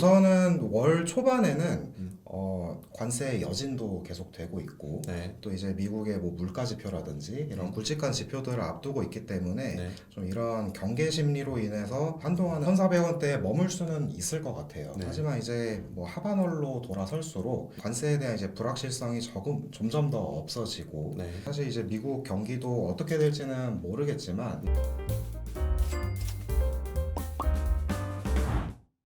우선은 월 초반에는 음. 어, 관세 여진도 계속되고 있고 네. 또 이제 미국의 뭐 물가 지표라든지 이런 음. 굵직한 지표들을 앞두고 있기 때문에 네. 좀 이런 경계 심리로 인해서 한동안 1,400원대에 머물 수는 있을 것 같아요. 네. 하지만 이제 뭐 하반월로 돌아설수록 관세에 대한 이제 불확실성이 조금 점점 더 없어지고 네. 사실 이제 미국 경기도 어떻게 될지는 모르겠지만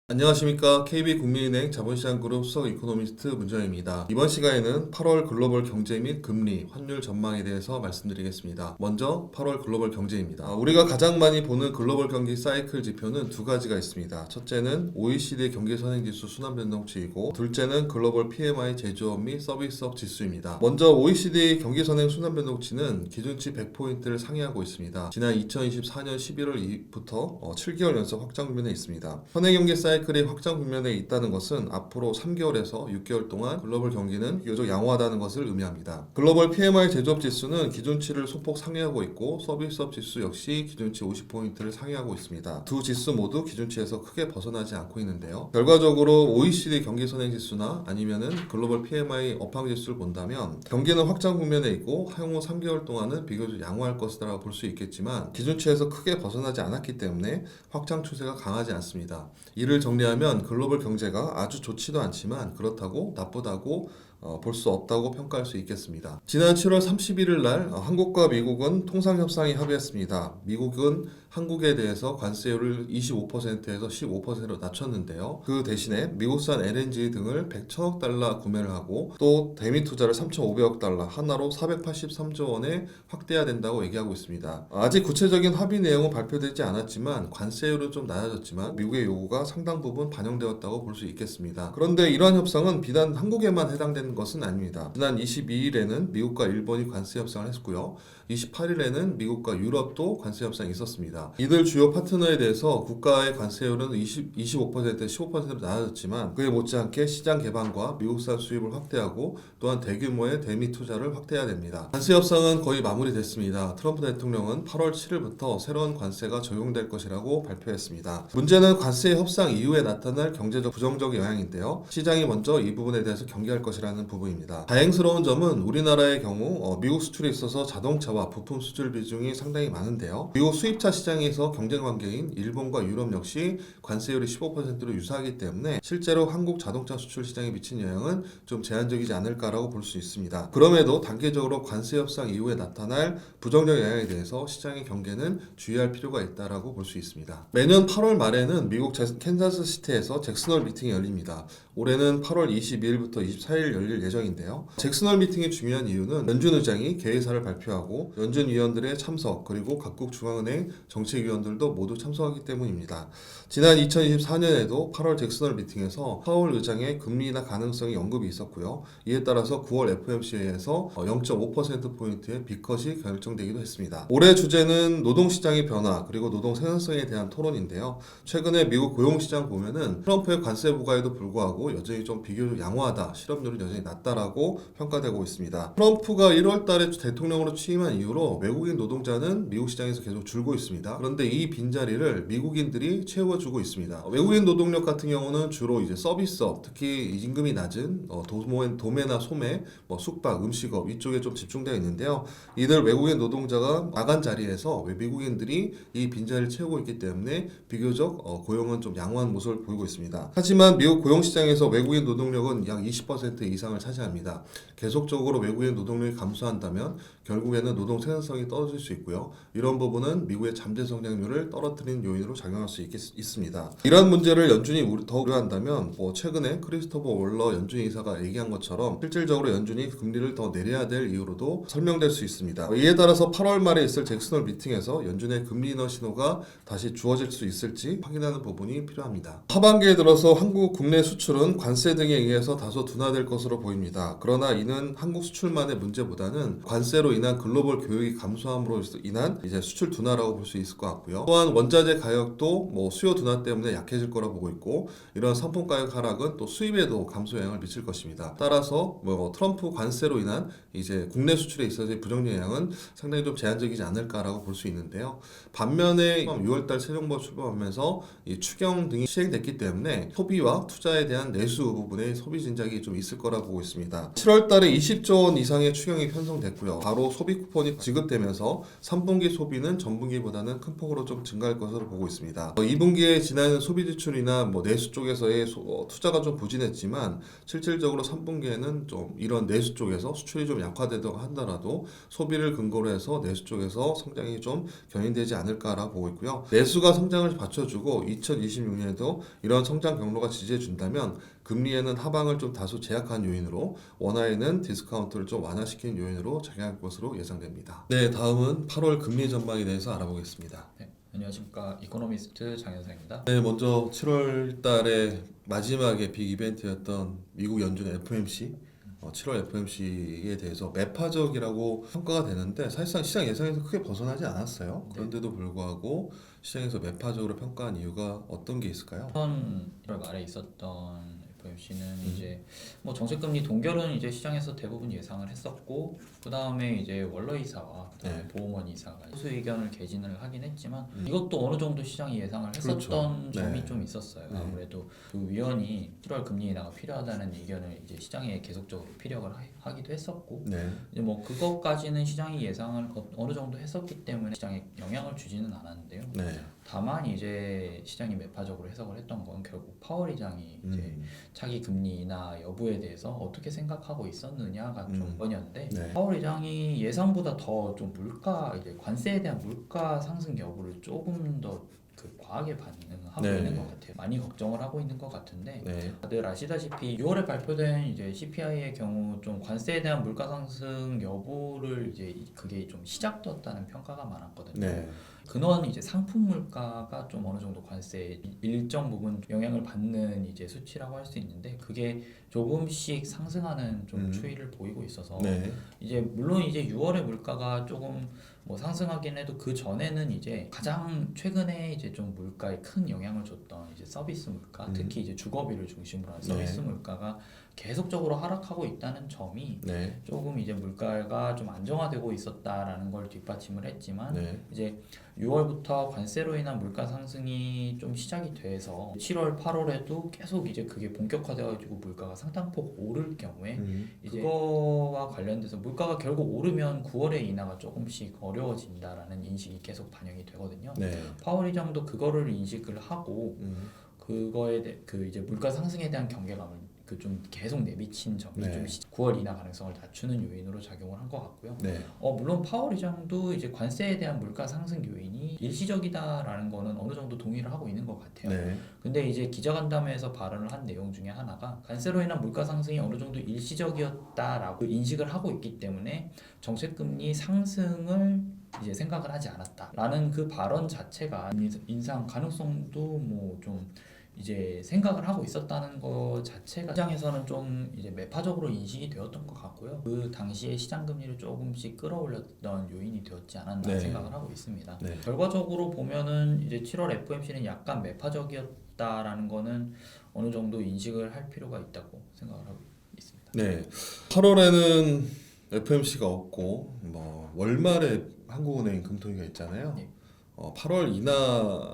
안녕하십니까 KB국민은행 자본시장그룹 수석 이코노미스트 문정입니다. 이번 시간에는 8월 글로벌 경제 및 금리, 환율 전망에 대해서 말씀드리겠습니다. 먼저 8월 글로벌 경제입니다. 아, 우리가 가장 많이 보는 글로벌 경기 사이클 지표는 두 가지가 있습니다. 첫째는 OECD 경기 선행지수 순환 변동치이고 둘째는 글로벌 PMI 제조업 및 서비스업 지수입니다. 먼저 OECD 경기 선행 순환 변동치는 기준치 100포인트를 상회하고 있습니다. 지난 2024년 11월부터 7개월 연속 확장 국면에 있습니다. 현행 경기 사이클 이 확장 국면에 있다는 것은 앞으로 3개월에서 6개월 동안 글로벌 경기는 비교적 양호하다는 것을 의미합니다. 글로벌 PMI 제조업 지수는 기준치를 소폭 상회하고 있고 서비스업 지수 역시 기준치 50포인트를 상회하고 있습니다. 두 지수 모두 기준치에서 크게 벗어나지 않고 있는데요. 결과적으로 OECD 경기 선행 지수나 아니면은 글로벌 PMI 업황 지수를 본다면 경기는 확장 국면에 있고 향후 3개월 동안은 비교적 양호할 것이라고 볼 수 있겠지만 기준치에서 크게 벗어나지 않았기 때문에 확장 추세가 강하지 않습니다. 이를 정리하면 글로벌 경제가 아주 좋지도 않지만 그렇다고 나쁘다고 어, 볼 수 없다고 평가할 수 있겠습니다. 지난 7월 31일 날 어, 한국과 미국은 통상 협상이 합의했습니다. 미국은 한국에 대해서 관세율을 25%에서 15%로 낮췄는데요. 그 대신에 미국산 LNG 등을 100천억 달러 구매를 하고 또 대미 투자를 3,500억 달러 하나로 483조 원에 확대해야 된다고 얘기하고 있습니다. 아직 구체적인 합의 내용은 발표되지 않았지만 관세율은 좀 낮아졌지만 미국의 요구가 상당 부분 반영되었다고 볼 수 있겠습니다. 그런데 이러한 협상은 비단 한국에만 해당되는 것은 아닙니다. 지난 22일에는 미국과 일본이 관세 협상을 했고요. 28일에는 미국과 유럽도 관세 협상이 있었습니다. 이들 주요 파트너에 대해서 국가의 관세율은 20, 25%, 15%로 낮아졌지만 그에 못지않게 시장 개방과 미국산 수입을 확대하고 또한 대규모의 대미 투자를 확대해야 됩니다. 관세 협상은 거의 마무리됐습니다. 트럼프 대통령은 8월 7일부터 새로운 관세가 적용될 것이라고 발표했습니다. 문제는 관세 협상 이후에 나타날 경제적 부정적 영향인데요. 시장이 먼저 이 부분에 대해서 경계할 것이라는 부분입니다. 다행스러운 점은 우리나라의 경우 어, 미국 수출에 있어서 자동차와 부품 수출 비중이 상당히 많은데요. 미국 수입차 시장 에서 경쟁 관계인 일본과 유럽 역시 관세율이 15%로 유사하기 때문에 실제로 한국 자동차 수출 시장에 미친 영향은 좀 제한적이지 않을까라고 볼 수 있습니다. 그럼에도 단계적으로 관세 협상 이후에 나타날 부정적 영향에 대해서 시장의 경계는 주의할 필요가 있다라고 볼 수 있습니다. 매년 8월 말에는 미국 제- 캔자스 시티에서 잭슨홀 미팅이 열립니다. 올해는 8월 22일부터 24일 열릴 예정인데요. 잭슨홀 미팅이 중요한 이유는 연준 의장이 개회사를 발표하고 연준 위원들의 참석 그리고 각국 중앙은행 정책 위원들도 모두 참석하기 때문입니다. 지난 2024년에도 8월 잭슨홀 미팅에서 파월 의장의 금리 인하 가능성이 언급이 있었고요. 이에 따라서 9월 FOMC에서 0.5%포인트의 빅컷이 결정되기도 했습니다. 올해 주제는 노동시장의 변화 그리고 노동 생산성에 대한 토론인데요. 최근에 미국 고용시장 보면은 트럼프의 관세 부과에도 불구하고 여전히 좀 비교적 양호하다, 실업률은 여전히 낮다라고 평가되고 있습니다. 트럼프가 1월 달에 대통령으로 취임한 이후로 외국인 노동자는 미국 시장에서 계속 줄고 있습니다. 그런데 이 빈자리를 미국인들이 채워주고 있습니다. 외국인 노동력 같은 경우는 주로 이제 서비스업, 특히 임금이 낮은 어, 도매, 도매 나 소매, 뭐 숙박, 음식업 이쪽에 좀 집중되어 있는데요. 이들 외국인 노동자가 나간 자리에서 왜 미국인들이 이 빈자리를 채우고 있기 때문에 비교적 어, 고용은 좀 양호한 모습을 보이고 있습니다. 하지만 미국 고용 시장에서 외국인 노동력은 약 20% 이상을 차지합니다. 계속적으로 외국인 노동력이 감소한다면 결국에는 노동 생산성이 떨어질 수 있고요. 이런 부분은 미국의 잠재 성장률을 떨어뜨리는 요인으로 작용할 수 있겠, 있습니다. 이런 문제를 연준이 더 우려한다면 뭐 최근에 크리스토퍼 월러 연준 이사가 얘기한 것처럼 실질적으로 연준이 금리를 더 내려야 될 이유로도 설명될 수 있습니다. 이에 따라서 8월 말에 있을 잭슨홀 미팅에서 연준의 금리 인하 신호가 다시 주어질 수 있을지 확인하는 부분이 필요합니다. 하반기에 들어서 한국 국내 수출은 관세 등에 의해서 다소 둔화될 것으로 보입니다. 그러나 이는 한국 수출만의 문제보다는 관세로 인한 글로벌 교육이 감소함으로 인한 이제 수출 둔화라고 볼 수 있을 것 같고요. 또한 원자재 가격도 뭐 수요 둔화 때문에 약해질 거라 보고 있고 이런 상품 가격 하락은 또 수입에도 감소 영향을 미칠 것입니다. 따라서 뭐 트럼프 관세로 인한 이제 국내 수출에 있어서의 부정 영향은 상당히 좀 제한적이지 않을까라고 볼 수 있는데요. 반면에 6월달 세정법 출범하면서 이 추경 등이 시행됐기 때문에 소비와 투자에 대한 내수 부분에 소비 진작이 좀 있을 거라고 보고 있습니다. 7월달에 20조 원 이상의 추경이 편성됐고요. 바로 소비 쿠폰이 지급되면서 3분기 소비는 전분기보다는 큰 폭으로 좀 증가할 것으로 보고 있습니다. 2분기에 지나는 소비 지출이나 뭐 내수 쪽에서의 소- 어, 투자가 좀 부진했지만 실질적으로 3분기에는 좀 이런 내수 쪽에서 수출이 좀 약화되다고 한다라도 소비를 근거로 해서 내수 쪽에서 성장이 좀 견인되지 않을까라고 보고 있고요. 내수가 성장을 받쳐주고 2026년에도 이런 성장 경로가 지지해 준다면 금리에는 하방을 좀 다소 제약한 요인으로 원화에는 디스카운트를 좀 완화시키는 요인으로 작용할 것으로 예상됩니다. 네, 다음은 8월 금리 전망에 대해서 알아보겠습니다. 네, 안녕하십니까 이코노미스트 장현상입니다. 네, 먼저 7월 달에 마지막에 빅 이벤트였던 미국 연준 FMC 어, 7월 FMC에 대해서 매파적이라고 평가가 되는데 사실상 시장 예상에서 크게 벗어나지 않았어요. 그런데도 불구하고 시장에서 매파적으로 평가한 이유가 어떤 게 있을까요? 1월 말에 있었던 FOMC는 이제 뭐 정책금리 동결은 이제 시장에서 대부분 예상을 했었고 그 다음에 이제 원로 이사와 네. 보험원 이사가 소수 의견을 개진을 하긴 했지만 이것도 어느 정도 시장이 예상을 했었던 그렇죠. 점이 네. 좀 있었어요. 네. 아무래도 그 위원이 7월 금리 인하가 필요하다는 의견을 이제 시장에 계속적으로 피력을 하- 하기도 했었고 네. 이제 뭐 그것까지는 시장이 예상을 어- 어느 정도 했었기 때문에 시장에 영향을 주지는 않았는데요. 네. 다만 이제 시장이 매파적으로 해석을 했던 건 결국 파월 의장이 이제 음. 차기 금리 인하 여부에 대해서 어떻게 생각하고 있었느냐가 좀 음. 번이었는데 네. 파월 의장이 예상보다 더 좀 물가 이제 관세에 대한 물가 상승 여부를 조금 더 그 과하게 반응하고 네. 있는 것 같아요. 많이 걱정을 하고 있는 것 같은데 네. 다들 아시다시피 6월에 발표된 이제 CPI의 경우 좀 관세에 대한 물가 상승 여부를 이제 이- 그게 좀 시작되었다는 평가가 많았거든요. 네. 근원 이제 상품 물가가 좀 어느 정도 관세에 일정 부분 영향을 받는 이제 수치라고 할 수 있는데 그게 조금씩 상승하는 좀 음. 추이를 보이고 있어서 네. 이제 물론 이제 6월에 물가가 조금 뭐 상승하긴 해도 그 전에는 이제 가장 최근에 이제 좀 물가에 큰 영향을 줬던 이제 서비스 물가 음. 특히 이제 주거비를 중심으로 한 네. 서비스 물가가 계속적으로 하락하고 있다는 점이 네. 조금 이제 물가가 좀 안정화되고 있었다라는 걸 뒷받침을 했지만 네. 이제 6월부터 관세로 인한 물가 상승이 좀 시작이 돼서 7월, 8월에도 계속 이제 그게 본격화돼가지고 물가가 상당폭 오를 경우에 음. 이제 그거와 관련돼서 물가가 결국 오르면 9월에 인하가 조금씩 어려워진다라는 인식이 계속 반영이 되거든요. 네. 파월 의장도 그거를 인식을 하고 음. 그거에 대, 그 이제 물가 상승에 대한 경계감을 그 좀 계속 내비친 점이 네. 좀 시- 9월 인하 가능성을 낮추는 요인으로 작용을 한 것 같고요. 네. 어 물론 파월 의장도 이제 관세에 대한 물가 상승 요인이 일시적이다라는 거는 어느 정도 동의를 하고 있는 것 같아요. 네. 근데 이제 기자간담회에서 발언을 한 내용 중에 하나가 관세로 인한 물가 상승이 어느 정도 일시적이었다라고 인식을 하고 있기 때문에 정책금리 상승을 이제 생각을 하지 않았다라는 그 발언 자체가 인상 가능성도 뭐좀 이제 생각을 하고 있었다는 것 자체가 시장에서는 좀 이제 매파적으로 인식이 되었던 것 같고요. 그 당시에 시장 금리를 조금씩 끌어올렸던 요인이 되었지 않았나 네. 생각을 하고 있습니다. 네. 결과적으로 보면은 이제 7월 FOMC는 약간 매파적이었다라는 거는 어느 정도 인식을 할 필요가 있다고 생각을 하고 있습니다. 네. 8월에는 FMC가 없고 뭐 월말에 한국은행 금통위가 있잖아요. 네. 어, 8월 인하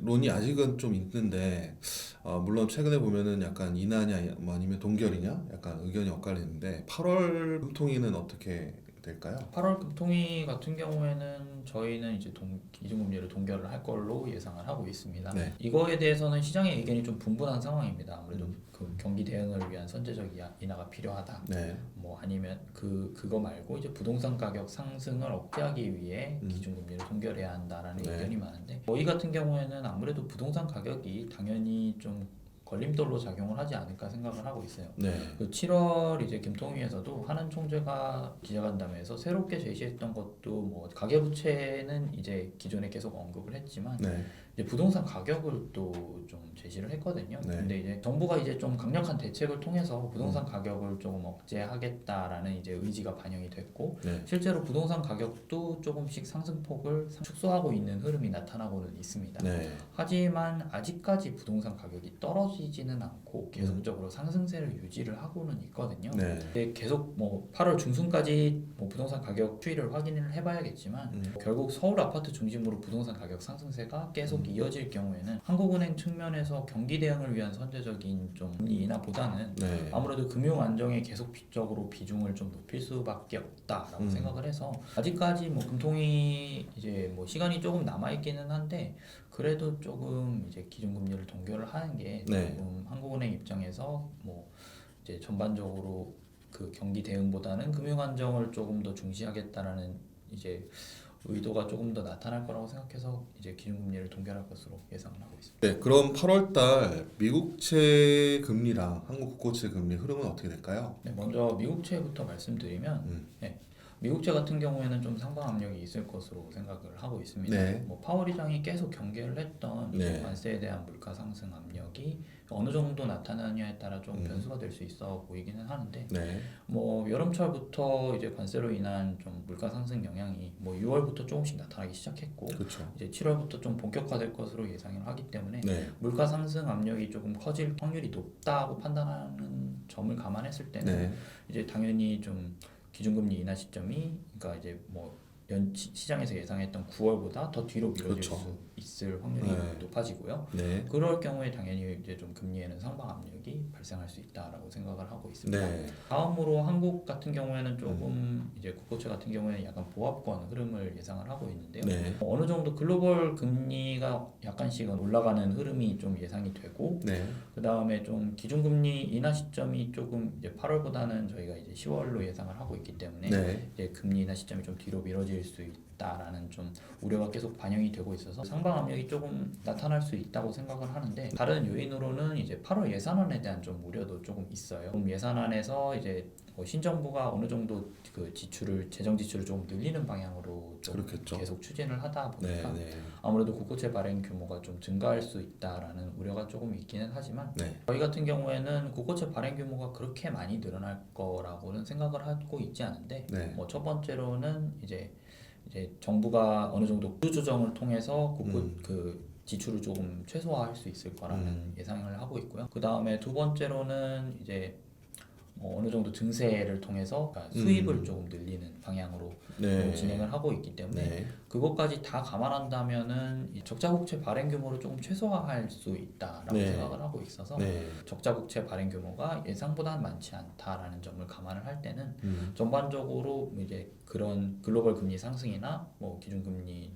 론이 아직은 좀 있는데 어, 물론 최근에 보면은 약간 인하냐 뭐 아니면 동결이냐? 약간 의견이 엇갈리는데 8월 금통위는 어떻게 될까요? 8월 금통위 같은 경우에는 저희는 이제 동, 기준금리를 동결을 할 걸로 예상을 하고 있습니다. 네. 이거에 대해서는 시장의 의견이 좀 분분한 상황입니다. 아무래도 음. 그 경기 대응을 위한 선제적 인하가 필요하다. 네. 뭐 아니면 그 그거 말고 이제 부동산 가격 상승을 억제하기 위해 음. 기준금리를 동결해야 한다라는 네. 의견이 많은데 저희 같은 경우에는 아무래도 부동산 가격이 당연히 좀 걸림돌로 작용을 하지 않을까 생각을 하고 있어요. 네. 그 7월 이제 김통위에서도 하는 총재가 기자간담회에서 새롭게 제시했던 것도 뭐 가계부채는 이제 기존에 계속 언급을 했지만 네. 이제 부동산 가격을 또 좀 제시를 했거든요. 네. 근데 이제 정부가 이제 좀 강력한 대책을 통해서 부동산 가격을 조금 억제하겠다라는 이제 의지가 반영이 됐고 네. 실제로 부동산 가격도 조금씩 상승폭을 축소하고 있는 흐름이 나타나고는 있습니다. 네. 하지만 아직까지 부동산 가격이 떨어지지는 않고 계속적으로 상승세를 유지를 하고는 있거든요. 네. 근데 계속 뭐 8월 중순까지 뭐 부동산 가격 추이를 확인을 해봐야겠지만 음. 결국 서울 아파트 중심으로 부동산 가격 상승세가 계속 음. 이어질 경우에는 한국은행 측면에서 경기 대응을 위한 선제적인 좀 금리 인하보다는 네. 아무래도 금융 안정에 계속적으로 비중을 좀 높일 수밖에 없다라고 음. 생각을 해서 아직까지 뭐 금통이 이제 뭐 시간이 조금 남아 있기는 한데 그래도 조금 이제 기준금리를 동결을 하는 게 네. 조금 한국은행 입장에서 뭐 이제 전반적으로 그 경기 대응보다는 금융 안정을 조금 더 중시하겠다라는 이제 의도가 조금 더 나타날 거라고 생각해서 이제 기준금리를 동결할 것으로 예상을 하고 있습니다. 네, 그럼 8월달 미국채 금리랑 한국 국고채 금리 흐름은 어떻게 될까요? 네, 먼저 미국채부터 말씀드리면 음. 네, 미국채 같은 경우에는 좀 상방 압력이 있을 것으로 생각을 하고 있습니다. 네. 뭐 파월 의장이 계속 경계를 했던 네. 관세에 대한 물가 상승 압력이 어느 정도 나타나냐에 따라 좀 음. 변수가 될 수 있어 보이기는 하는데 네. 뭐 여름철부터 이제 관세로 인한 좀 물가 상승 영향이 뭐 6월부터 조금씩 나타나기 시작했고 그렇죠. 이제 7월부터 좀 본격화될 것으로 예상을 하기 때문에 네. 물가 상승 압력이 조금 커질 확률이 높다고 판단하는 점을 감안했을 때는 네. 이제 당연히 좀 기준금리 인하 시점이 그러니까 이제 뭐 연 시장에서 예상했던 9월보다 더 뒤로 미뤄질 그렇죠. 수 있을 확률이 네. 높아지고요. 네. 그럴 경우에 당연히 이제 좀 금리에는 상방 압력이 발생할 수 있다라고 생각을 하고 있습니다. 네. 다음으로 한국 같은 경우에는 조금 이제 국고채 같은 경우에는 약간 보합권 흐름을 예상을 하고 있는데요. 네. 어느 정도 글로벌 금리가 약간씩은 올라가는 흐름이 좀 예상이 되고 네. 그 다음에 좀 기준금리 인하 시점이 조금 이제 8월보다는 저희가 이제 10월로 예상을 하고 있기 때문에 네. 이제 금리 인하 시점이 좀 뒤로 미뤄질 수 있 다라는 좀 우려가 계속 반영이 되고 있어서 상방 압력이 조금 나타날 수 있다고 생각을 하는데 다른 요인으로는 이제 8월 예산안에 대한 좀 우려도 조금 있어요. 좀 예산안에서 이제 뭐 신정부가 어느 정도 그 지출을 재정 지출을 조금 늘리는 방향으로 좀. 계속 추진을 하다 네. 보니까 네. 아무래도 국고채 발행 규모가 좀 증가할 수 있다라는 우려가 조금 있기는 하지만 네. 저희 같은 경우에는 국고채 발행 규모가 그렇게 많이 늘어날 거라고는 생각을 하고 있지 않은데 네. 뭐첫 번째로는 이제 이제 정부가 어느 정도 구조 조정을 통해서 국고 음. 그 지출을 조금 최소화할 수 있을 거라는 음. 예상을 하고 있고요. 그 다음에 두 번째로는 이제 뭐 어느 정도 증세를 통해서 그러니까 수입을 음. 조금 늘리는 방향으로 네. 진행을 하고 있기 때문에 네. 그것까지 다 감안한다면은 이 적자국채 발행 규모를 조금 최소화할 수 있다라고 네. 생각을 하고 있어서 네. 적자국채 발행 규모가 예상보다는 많지 않다라는 점을 감안을 할 때는 음. 전반적으로 이제 그런 글로벌 금리 상승이나 뭐 기준금리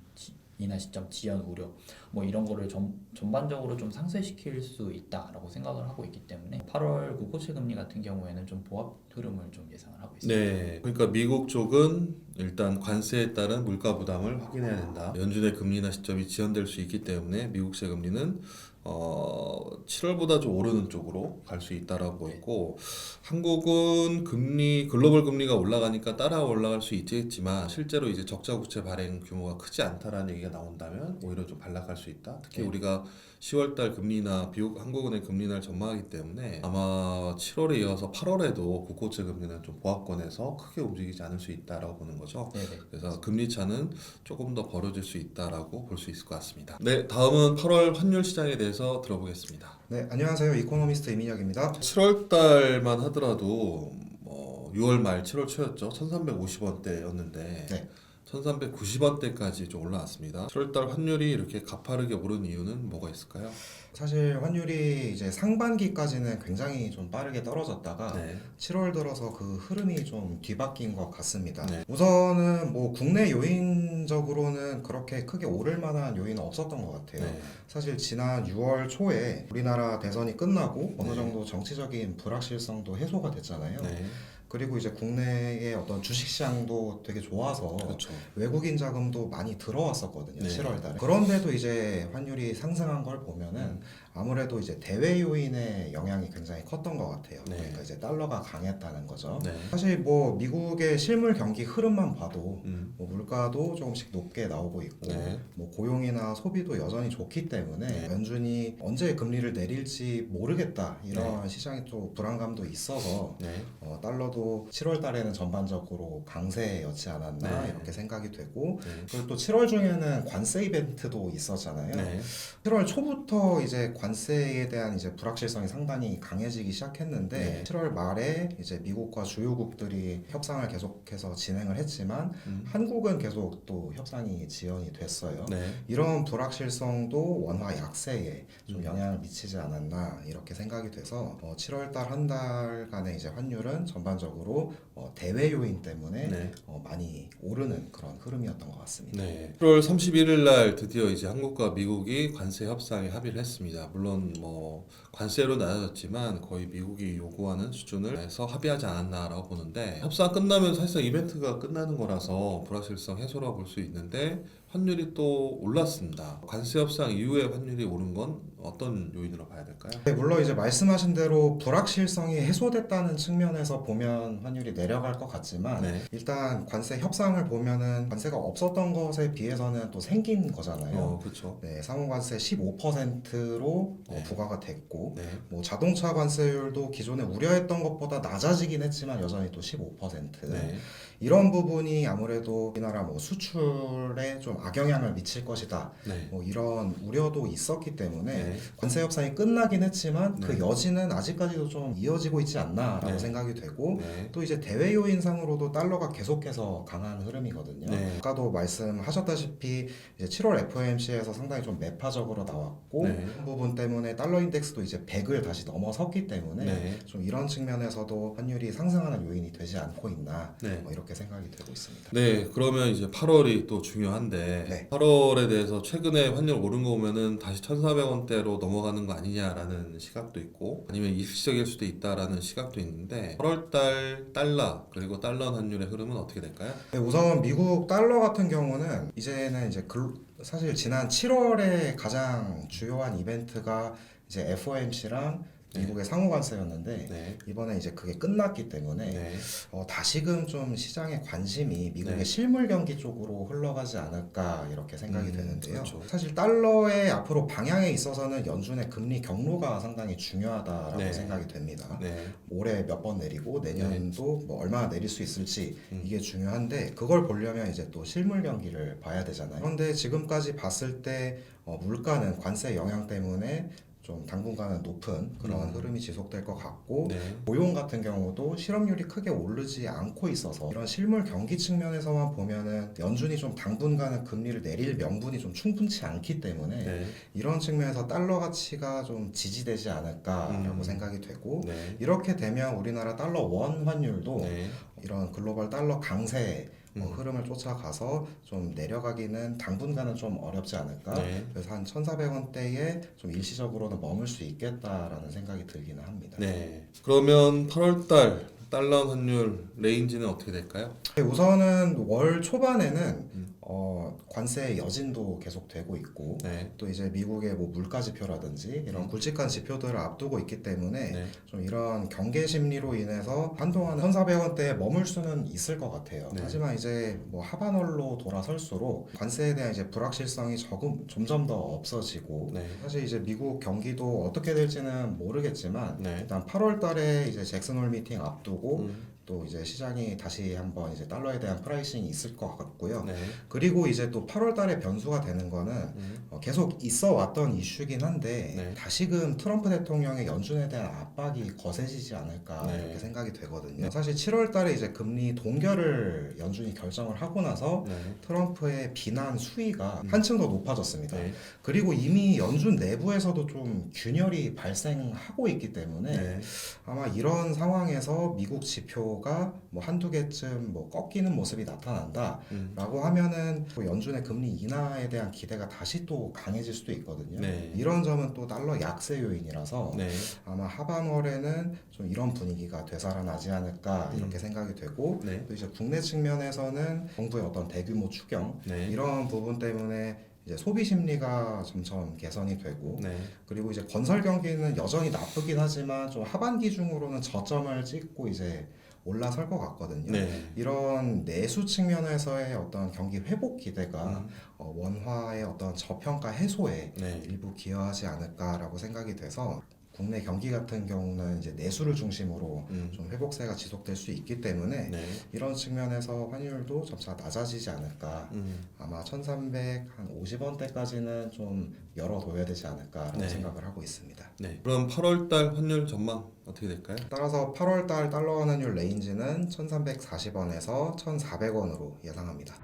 지- 인하 시점 지연 우려 뭐 이런 거를 전, 전반적으로 좀 상쇄시킬 수 있다라고 생각을 하고 있기 때문에 8월 국고채 금리 같은 경우에는 좀 보합 흐름을 좀 예상을 하고 있습니다. 네. 그러니까 미국 쪽은 일단 관세에 따른 물가 부담을 확인해야 된다. 연준의 금리 인하 시점이 지연될 수 있기 때문에 미국채 금리는 어, 7월보다 좀 오르는 쪽으로 갈 수 있다라고 보이고 한국은 금리 글로벌 금리가 올라가니까 따라 올라갈 수 있겠지만 실제로 이제 적자 국채 발행 규모가 크지 않다라는 얘기가 나온다면 오히려 좀 반락할 수 있다. 특히 네. 우리가 10월달 금리나 비국 한국은행 금리날 전망하기 때문에 아마 7월에 이어서 8월에도 국고채 금리는 좀 보합권에서 크게 움직이지 않을 수 있다라고 보는 거죠. 네네. 그래서 금리 차는 조금 더 벌어질 수 있다라고 볼 수 있을 것 같습니다. 네, 다음은 8월 환율 시장에 대해서 들어보겠습니다. 네, 안녕하세요. 이코노미스트 이민혁입니다. 7월 달만 하더라도 뭐 6월 말 7월 초였죠. 1350원대였는데 네. 1390원대까지 좀 올라왔습니다. 7월 달 환율이 이렇게 가파르게 오른 이유는 뭐가 있을까요? 사실 환율이 이제 상반기까지는 굉장히 좀 빠르게 떨어졌다가 네. 7월 들어서 그 흐름이 좀 뒤바뀐 것 같습니다. 네. 우선은 뭐 국내 요인적으로는 그렇게 크게 오를 만한 요인은 없었던 것 같아요. 네. 사실 지난 6월 초에 우리나라 대선이 끝나고 어느 네. 정도 정치적인 불확실성도 해소가 됐잖아요. 네. 그리고 이제 국내의 어떤 주식시장도 되게 좋아서 그렇죠. 외국인 자금도 많이 들어왔었거든요. 네. 7월 달에. 그런데도 이제 환율이 상승한 걸 보면은 음. 아무래도 이제 대외 요인의 영향이 굉장히 컸던 것 같아요. 네. 그러니까 이제 달러가 강했다는 거죠. 네. 사실 뭐 미국의 실물 경기 흐름만 봐도 음. 뭐 물가도 조금씩 높게 나오고 있고 네. 뭐 고용이나 소비도 여전히 좋기 때문에 네. 연준이 언제 금리를 내릴지 모르겠다 이런 시장의 또 불안감도 있어서 네. 어, 달러도 7월 달에는 전반적으로 강세였지 않았나 네. 이렇게 생각이 되고 네. 그리고 또 7월 중에는 관세 이벤트도 있었잖아요. 네. 7월 초부터 이제 관 세에 대한 이제 불확실성이 상당히 강해지기 시작했는데 네. 7월 말에 이제 미국과 주요국들이 협상을 계속해서 진행을 했지만 음. 한국은 계속 또 협상이 지연이 됐어요. 네. 이런 불확실성도 원화 약세에 좀 음. 영향을 미치지 않았나 이렇게 생각이 돼서 어, 7월 달 한 달간의 이제 환율은 전반적으로 어, 대외 요인 때문에 네. 어, 많이 오르는 그런 흐름이었던 것 같습니다. 네. 7월 31일 날 드디어 이제 한국과 미국이 관세 협상에 합의를 했습니다. 물론 뭐 관세로 낮아졌지만 거의 미국이 요구하는 수준을 해서 합의하지 않았나라고 보는데 협상 끝나면 사실상 이벤트가 끝나는 거라서 불확실성 해소라고 볼 수 있는데 환율이 또 올랐습니다. 관세 협상 이후에 환율이 오른 건 어떤 요인으로 봐야 될까요? 네, 물론 이제 말씀하신 대로 불확실성이 해소됐다는 측면에서 보면 환율이 내려갈 것 같지만 네. 일단 관세 협상을 보면은 관세가 없었던 것에 비해서는 또 생긴 거잖아요. 어, 그렇죠. 네, 상호관세 15%로 네. 부과가 됐고 네. 뭐 자동차 관세율도 기존에 우려했던 것보다 낮아지긴 했지만 여전히 또 15%. 네. 이런 부분이 아무래도 우리나라 뭐 수출에 좀 악영향을 미칠 것이다. 네. 뭐 이런 우려도 있었기 때문에 네. 관세 협상이 끝나긴 했지만 그 네. 여지는 아직까지도 좀 이어지고 있지 않나라고 네. 생각이 되고 네. 또 이제 대외 요인상으로도 달러가 계속해서 강한 흐름이거든요. 네. 아까도 말씀하셨다시피 이제 7월 FOMC에서 상당히 좀 매파적으로 나왔고 네. 그 부분 때문에 달러 인덱스도 이제 100을 다시 넘어섰기 때문에 네. 좀 이런 측면에서도 환율이 상승하는 요인이 되지 않고 있나 네. 뭐 이렇게 생각이 되고 있습니다. 네, 그러면 이제 8월이 또 중요한데 네. 8월에 대해서 최근에 환율 오른 거 보면은 다시 1,400원대로 넘어가는 거 아니냐라는 시각도 있고 아니면 일시적일 수도 있다라는 시각도 있는데 8월 달 달러 그리고 달러 환율의 흐름은 어떻게 될까요? 네, 우선 미국 달러 같은 경우는 이제는 이제 글- 사실 지난 7월에 가장 주요한 이벤트가 이제 FOMC랑 네. 미국의 상호관세였는데 네. 이번에 이제 그게 끝났기 때문에 네. 어, 다시금 좀 시장의 관심이 미국의 네. 실물 경기 쪽으로 흘러가지 않을까 이렇게 생각이 음, 되는데요. 그렇죠. 사실 달러의 앞으로 방향에 있어서는 연준의 금리 경로가 상당히 중요하다라고 네. 생각이 됩니다. 네. 올해 몇 번 내리고 내년도 뭐 얼마나 내릴 수 있을지 음. 이게 중요한데 그걸 보려면 이제 또 실물 경기를 봐야 되잖아요. 그런데 지금까지 봤을 때 어, 물가는 관세 영향 때문에 좀 당분간은 높은 그런 음. 흐름이 지속될 것 같고 네. 고용 같은 경우도 실업률이 크게 오르지 않고 있어서 이런 실물 경기 측면에서만 보면은 연준이 좀 당분간은 금리를 내릴 명분이 좀 충분치 않기 때문에 네. 이런 측면에서 달러 가치가 좀 지지되지 않을까라고 음. 생각이 되고 네. 이렇게 되면 우리나라 달러 원 환율도 네. 이런 글로벌 달러 강세 어, 음. 흐름을 쫓아가서 좀 내려가기는 당분간은 좀 어렵지 않을까. 네. 그래서 한 1,400원대에 좀 일시적으로는 머물 수 있겠다라는 생각이 들기는 합니다. 네. 그러면 8월 달 달러 환율 레인지는 어떻게 될까요? 네, 우선은 월 초반에는 음. 어, 관세 여진도 계속 되고 있고 네. 또 이제 미국의 뭐 물가 지표라든지 이런 음. 굵직한 지표들을 앞두고 있기 때문에 네. 좀 이런 경계 심리로 인해서 한동안 1,400원대에 머물 수는 있을 것 같아요. 네. 하지만 이제 뭐 하반월로 돌아설수록 관세에 대한 이제 불확실성이 조금 점점 더 없어지고 네. 사실 이제 미국 경기도 어떻게 될지는 모르겠지만 네. 일단 8월 달에 이제 잭슨홀 미팅 앞두고 음. 또 이제 시장이 다시 한번 이제 달러에 대한 프라이싱이 있을 것 같고요. 네. 그리고 이제 또 8월 달에 변수가 되는 거는 음. 어, 계속 있어 왔던 이슈긴 한데 네. 다시금 트럼프 대통령의 연준에 대한 압박이 거세지지 않을까 네. 이렇게 생각이 되거든요. 사실 7월 달에 이제 금리 동결을 연준이 결정을 하고 나서 네. 트럼프의 비난 수위가 음. 한층 더 높아졌습니다. 네. 그리고 이미 연준 내부에서도 좀 균열이 발생하고 있기 때문에 네. 아마 이런 상황에서 미국 지표 가 뭐 한두 개쯤 뭐 꺾이는 모습이 나타난다. 음. 라고 하면은 또 연준의 금리 인하에 대한 기대가 다시 또 강해질 수도 있거든요. 네. 이런 점은 또 달러 약세 요인이라서 네. 아마 하반월에는 좀 이런 분위기가 되살아나지 않을까 음. 이렇게 생각이 되고 네. 또 이제 국내 측면에서는 정부의 어떤 대규모 추경 네. 이런 부분 때문에 이제 소비 심리가 점점 개선이 되고 네. 그리고 이제 건설 경기는 여전히 나쁘긴 하지만 좀 하반기 중으로는 저점을 찍고 이제 올라설 것 같거든요. 네. 이런 내수 측면에서의 어떤 경기 회복 기대가 음. 어, 원화의 어떤 저평가 해소에 네. 일부 기여하지 않을까라고 생각이 돼서 국내 경기 같은 경우는 이제 내수를 중심으로 음. 좀 회복세가 지속될 수 있기 때문에 네. 이런 측면에서 환율도 점차 낮아지지 않을까. 음. 아마 1,350원대까지는 좀 열어둬야 되지 않을까라고 네. 생각을 하고 있습니다. 네. 그럼 8월 달 환율 전망 어떻게 될까요? 따라서 8월달 달러 환율 레인지는 1,340원에서 1,400원으로 예상합니다.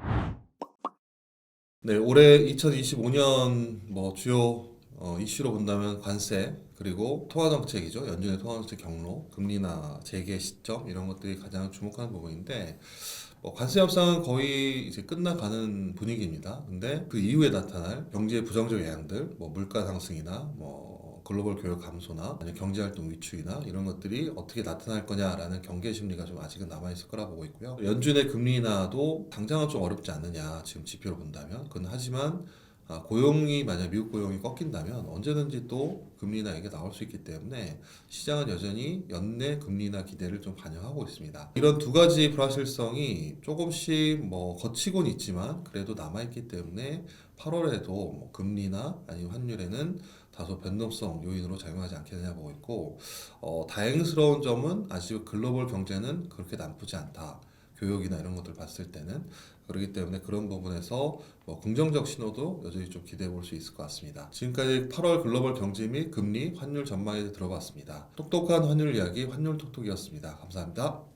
네, 올해 2025년 뭐 주요 어, 이슈로 본다면 관세 그리고 통화 정책이죠. 연준의 통화 정책 경로, 금리나 재개 시점 이런 것들이 가장 주목하는 부분인데 뭐 관세 협상은 거의 이제 끝나가는 분위기입니다. 근데 그 이후에 나타날 경제 부정적 영향들, 뭐 물가 상승이나 뭐 글로벌 교역 감소나 아니면 경제 활동 위축이나 이런 것들이 어떻게 나타날 거냐라는 경계 심리가 좀 아직은 남아 있을 거라 보고 있고요. 연준의 금리 인하도 당장은 좀 어렵지 않느냐 지금 지표로 본다면. 그건 하지만 아, 고용이 만약 미국 고용이 꺾인다면 언제든지 또 금리 인하 이게 나올 수 있기 때문에 시장은 여전히 연내 금리 인하 기대를 좀 반영하고 있습니다. 이런 두 가지 불확실성이 조금씩 뭐 거치곤 있지만 그래도 남아 있기 때문에 8월에도 뭐 금리나 아니면 환율에는 다소 변동성 요인으로 작용하지 않겠느냐 보고 있고 어, 다행스러운 점은 아직 글로벌 경제는 그렇게 나쁘지 않다. 교육이나 이런 것들 봤을 때는 그렇기 때문에 그런 부분에서 뭐 긍정적 신호도 여전히 좀 기대해 볼 수 있을 것 같습니다. 지금까지 8월 글로벌 경제 및 금리, 환율 전망에 들어봤습니다. 똑똑한 환율 이야기 환율 톡톡이었습니다. 감사합니다.